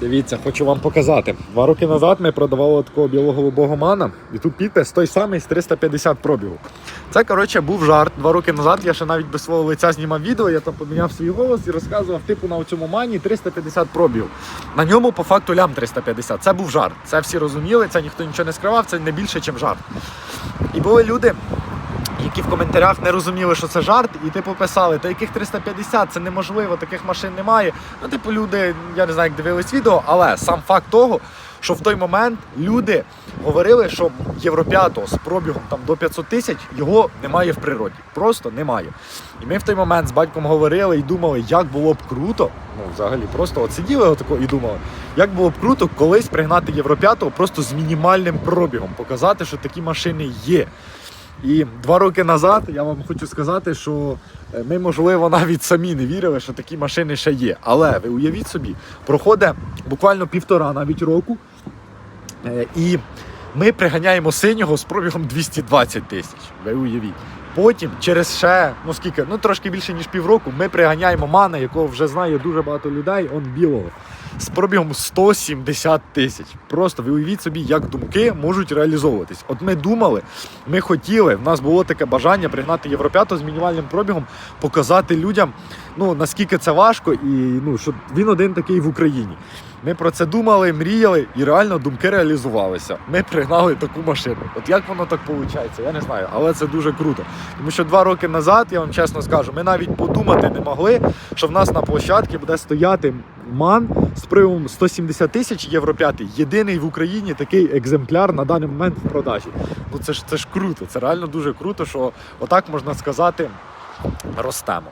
Дивіться, хочу вам показати. Два роки назад ми продавали такого білого-голубого мана, і тут підпис той самий з 350 пробігу. Це, коротше, був жарт. Два роки назад я ще навіть без свого лиця знімав відео, я там поміняв свій голос і розказував, типу, на цьому мані 350 пробігів. На ньому по факту лям 350. Це був жарт. Це всі розуміли, це ніхто нічого не скривав, це не більше, ніж жарт. І були люди, які в коментарях не розуміли, що це жарт, і типу писали, та яких 350, це неможливо, таких машин немає. Ну, типу, люди, я не знаю, як дивились відео, але сам факт того, що в той момент люди говорили, що Євро 5 з пробігом там до 500 тисяч його немає в природі. Просто немає. І ми в той момент з батьком говорили і думали, як було б круто, ну взагалі, просто от сиділи отако і думали, як було б круто колись пригнати Євро 5 просто з мінімальним пробігом, показати, що такі машини є. І два роки назад я вам хочу сказати, що е, ми, можливо, навіть самі не вірили, що такі машини ще є. Але ви уявіть собі, проходить буквально півтора навіть року, е, і ми приганяємо синього з пробігом 220 тисяч. Ви уявіть. Потім, через ще, ну скільки, ну трошки більше ніж півроку, ми приганяємо мана, якого вже знає дуже багато людей, он білого, з пробігом 170 тисяч. Просто ви уявіть собі, як думки можуть реалізовуватись. От ми думали, ми хотіли, в нас було таке бажання пригнати Євро 5 з мінімальним пробігом, показати людям, ну наскільки це важко, і ну що він один такий в Україні. Ми про це думали, мріяли, і реально думки реалізувалися. Ми пригнали таку машину. От як воно так виходить, я не знаю, але це дуже круто. Тому що два роки назад, я вам чесно скажу, ми навіть подумати не могли, що в нас на площадці буде стояти ман з приводом 170 тисяч євро 5. Єдиний в Україні такий екземпляр на даний момент в продажі. Ну це ж це ж круто. Це реально дуже круто, що отак можна сказати, ростемо.